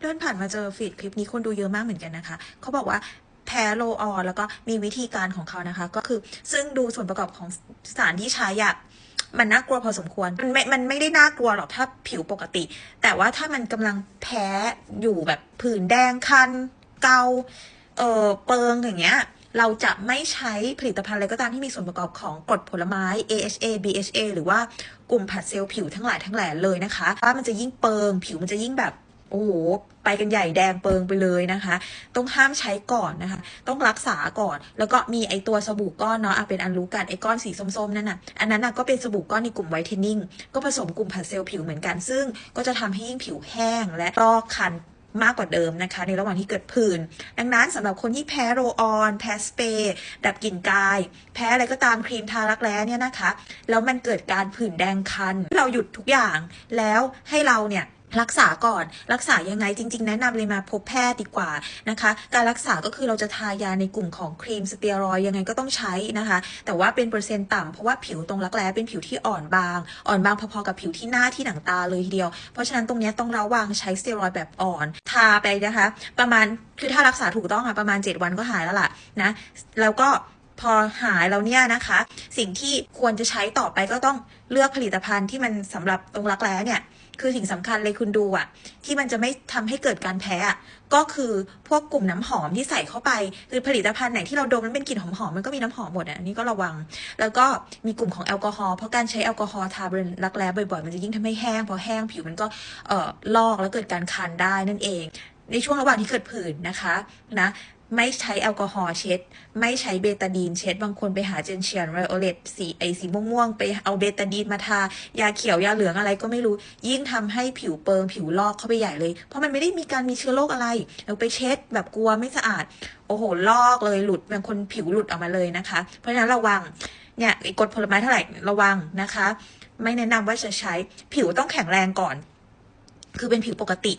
เดินผ่านมาเจอฟีดคลิปนี้คนดูเยอะมากเหมือนกันนะคะ เขาบอกว่าแพ้โลออแล้วก็มีวิธีการของเขานะคะ ก็คือซึ่งดูส่วนประกอบของสารที่ใช้อะมันน่ากลัวพอสมควร มันไม่ มันไม่ได้น่ากลัวหรอกถ้าผิวปกติ แต่ว่าถ้ามันกำลังแพ้อยู่แบบผื่นแดงคัน เกา เออเปิงอย่างเงี้ย เราจะไม่ใช้ผลิตภัณฑ์อะไรก็ตามที่มีส่วนประกอบของกรดผลไม้ AHA BHA หรือว่ากลุ่มผัดเซลล์ผิวทั้งหลายทั้งแหล่เลยนะคะว่ามันจะยิ่งเปิง ผิวมันจะยิ่งแบบ โอ้โหไปกันใหญ่แดงเปิงไปเลยนะคะ ต้องห้ามใช้ก่อนนะคะ ต้องรักษาก่อน แล้วก็มีไอตัวสบู่ก้อนเนาะเป็นอันรู้กันไอก้อนสีส้มๆนั่นน่ะ อันนั้นน่ะก็เป็นสบู่ก้อนในกลุ่มไวท์เทนนิ่ง ก็ผสมกลุ่มผัดเซลล์ผิวเหมือนกัน ซึ่งก็จะทำให้ยิ่งผิวแห้งและลอกคันมากกว่าเดิมนะคะ ในระหว่างที่เกิดผื่น ดังนั้นสำหรับคนที่แพ้โรออน แพ้สเปรย์ดับกลิ่นกาย แพ้อะไรก็ตามครีมทารักแร้เนี่ยนะคะ แล้วมันเกิดการผื่นแดงคัน เราหยุดทุกอย่าง แล้วให้เราเนี่ย รักษาก่อน รักษายังไงจริง ๆ แนะนำเลยมาพบแพทย์ดีกว่านะคะ การรักษาก็คือเราจะทายาในกลุ่มของครีมสเตียรอยยังไงก็ต้องใช้นะคะ แต่ว่าเป็นเปอร์เซ็นต์ต่ำเพราะว่าผิวตรงรักแร้เป็นผิวที่อ่อนบาง อ่อนบางพอๆกับผิวที่หน้าที่หนังตาเลยทีเดียว เพราะฉะนั้นตรงเนี้ยต้องระวังใช้สเตียรอยแบบอ่อน ทาไปนะคะ ประมาณคือถ้ารักษาถูกต้องอะประมาณ 7 วันก็หายแล้วล่ะนะ แล้วก็ พอหายแล้วเนี่ยนะคะ สิ่งที่ควรจะใช้ต่อไปก็ต้องเลือกผลิตภัณฑ์ที่มันสำหรับตรงรักแร้เนี่ยคือสิ่งสำคัญเลยคุณดูอะที่มันจะไม่ทำให้เกิดการแพ้อะก็คือพวกกลุ่มน้ำหอมที่ใส่เข้าไป คือผลิตภัณฑ์ไหนที่เราดมแล้วเป็นกลิ่นหอมๆมันก็มีน้ำหอมหมดอะนนี้ก็ระวัง แล้วก็มีกลุ่มของแอลกอฮอล์เพราะการใช้แอลกอฮอล์ทาบริเวณรักแร้บ่อยๆ มันจะยิ่งทำให้แห้งพอแห้งผิวมันก็เอ่อลอกแล้วเกิดการคันได้นั่นเอง ในช่วงระหว่างที่เกิดผื่นนะคะนะ ไม่ใช้แอลกอฮอล์เช็ด ไม่ใช้เบตาดีนเช็ด บางคนไปหาเจนเชียนไวโอเลตสีไอสีม่วงๆ ไปเอาเบตาดีนมาทา ยาเขียวยาเหลืองอะไรก็ไม่รู้ ยิ่งทำให้ผิวเปิงผิวลอกเข้าไปใหญ่เลย เพราะมันไม่ได้มีการมีเชื้อโรคอะไรเราไปเช็ดแบบกลัวไม่สะอาด โอ้โห ลอกเลยหลุดบางคนผิวหลุดออกมาเลยนะคะ เพราะฉะนั้นระวัง เนี่ยกดผลไม้เท่าไหร่ระวังนะคะ ไม่แนะนำว่าจะใช้ผิวต้องแข็งแรงก่อน คือเป็นผิวปกติ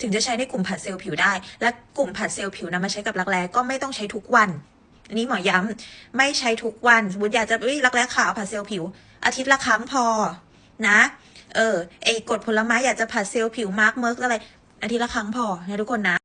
ถึงจะใช้ในกลุ่มผัดเซลล์ผิวได้ และกลุ่มผัดเซลล์ผิวนะมาใช้กับรักแร้ก็ไม่ต้องใช้ทุกวันอันนี้หมอย้ำไม่ใช้ทุกวันสมมติอยากจะอุ้ยรักแร้ขาวผัดเซลล์ผิว อาทิตย์ละครั้งพอนะ เออไอ้กดผลไม้อยากจะผัดเซลล์ผิวมาร์กเมิร์กอะไร อาทิตย์ละครั้งพอนะทุกคนนะ